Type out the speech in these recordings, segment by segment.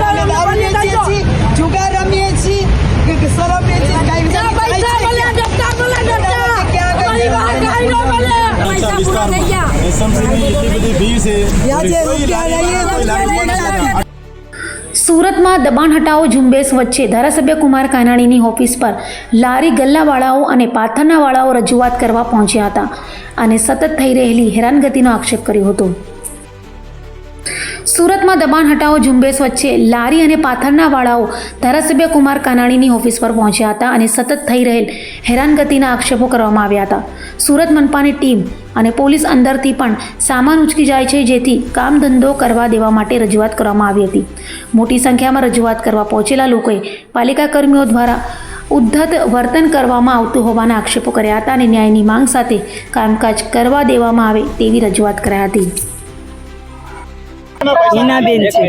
દારૂ વેચીએ છીએ જુગાર રમીએ છીએ વેચીએ કાંઈ. સુરતમાં દબાણ હટાવો ઝુંબેશ વચ્ચે ધારાસભ્ય કુમાર કાનાણીની ઓફિસ પર લારી ગલ્લાવાળાઓ અને પાથરના વાળાઓ રજૂઆત કરવા પહોંચ્યા હતા અને સતત થઈ રહેલી હેરાનગતિનો આક્ષેપ કર્યો હતો. સુરતમાં દબાણ હટાવો, ઝુંબેશ વચ્ચે લારી અને પાથરના વાળાઓ ધારાસભ્ય કુમાર કાનાણીની ઓફિસ પર પહોંચ્યા હતા અને સતત થઈ રહેલ હેરાનગતિના આક્ષેપો કરવામાં આવ્યા હતા. સુરત મનપાની ટીમ અને પોલીસ અંદરથી પણ સામાન ઉચકી જાય છે, જેથી કામ ધંધો કરવા દેવા માટે રજૂઆત કરવામાં આવી હતી. મોટી સંખ્યામાં રજૂઆત કરવા પહોંચેલા લોકોએ પાલિકા કર્મીઓ દ્વારા ઉદ્ધત વર્તન કરવામાં આવતું હોવાના આક્ષેપો કર્યા હતા અને ન્યાયની માંગ સાથે કામકાજ કરવા દેવામાં આવે તેવી રજૂઆત કરાઈ હતી. હિનાબેન છે.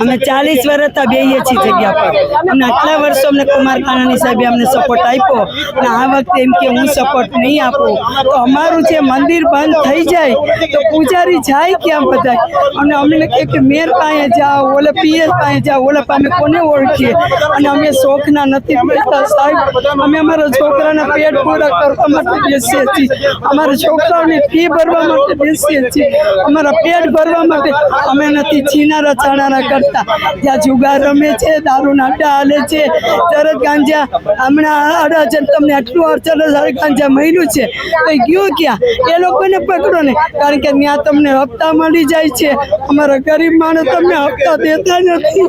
અમે ચાલીસ વર્ષ બેહીએ છીએ જગ્યા પર. અમને આટલા વર્ષો અમને કુમાર સાહેબે અમને સપોર્ટ આપ્યો. અને આ વખતે એમ કે હું સપોર્ટ નહીં આપું. તો અમારું જે મંદિર બંધ થઈ જાય તો પૂજારી જાય ક્યાં બધા? અને અમને કહે કે મેર પાસે જાઓ ઓલે પિયર પાસે જાઓ ઓલે પાસે કોને ઓળખીએ? અને અમે શોખના નથી મળતા સાહેબ. અમે અમારા છોકરાના પેટ પૂરા કરવા માટે બેસીએ છીએ. અમારા છોકરાઓની ફી ભરવા માટે બેસીએ છીએ. અમારા પેટ ભરવા માટે અમે નથી છીનારા ચાણારા કરતા. જ્યાં જુગાર રમે છે દારૂ નાટા હાલે છે. તરત ગાંજા, હમણાં અડાજન તમને આટલું અડચણ હજાર ગાંજા મળ્યું છે. તો ગયું ક્યાં? એ લોકોને પકડો ને. કારણ કે ત્યાં તમને હપ્તા મળી જાય છે. અમારા ગરીબ માણસ તમને હપ્તા દેતા નથી.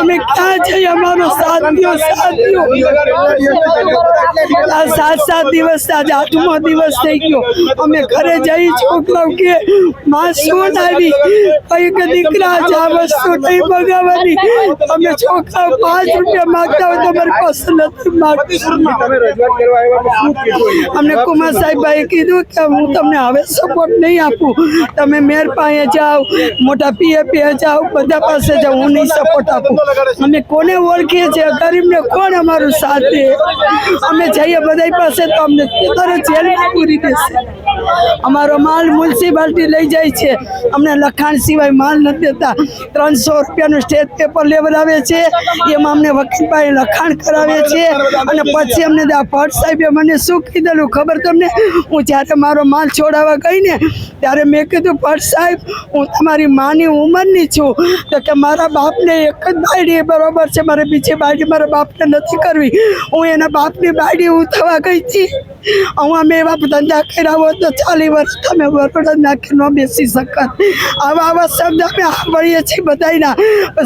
અમે ક્યાં જઈએ? અમારો સાથ દ્યો સાથ દ્યો આ સાત સાત દિવસ, આજ આઠમો દિવસ થઈ ગયો. અમે ઘરે જઈ છોકરાઓ કે માં શું આવી કઈ કે દીકરા જ આ વસ્તુ નહીં બગાવવાની અમે છોકરા પાંચ રૂપિયા માગતા હોય તો અમારી પાસે નથી માગતા. અમને કુમાર સાહેબભાઈ કીધું કે હું તમને હવે સપોર્ટ નહીં આપું. તમે મેર પાસે જાઓ મોટા પીએ પીએ જાઓ બધા પાસે જાઓ હું નહીં સપોર્ટ આપું. અમે કોને ઓળખીએ છીએ? ગરીબને કોણ અમારું સાથ દે? અમે જઈએ બધા પાસે તો અમને તરત જેલમાં પૂરી દેશે. અમારો માલ મ્યુનિસિપાલિટી લઈ જાય છે. અમને લખાણ સિવાય માલ નથી દેતા. ત્રણસો રૂપિયાનું સ્ટેજ પેપર લેવડાવે છે. એમાં અમને વકીલભાઈ લખાણ કરાવે છે. અને પછી અમને ભટ્ટ સાહેબે મને શું કીધેલું ખબર તમને? હું જ્યારે મારો માલ છોડાવવા ગઈ ને, ત્યારે મેં કીધું, ભટ્ટ સાહેબ, હું તમારી માની ઉંમરની છું. તો કે, મારા બાપને એક જ બાયડી બરોબર છે. મારે બીજી બાયડી મારા બાપને નથી કરવી. હું એના બાપની બાયડી હું ગઈ હતી હું અમે એવા ધંધા કર્યા હોત તો ચાલી વર્ષ તમે બરોડા નાખી ન બેસી શકત. આવા આવા શબ્દ અમે સાંભળીએ છીએ બધાના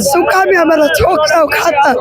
શું કામે અમારા છોકરાઓ ખાતા?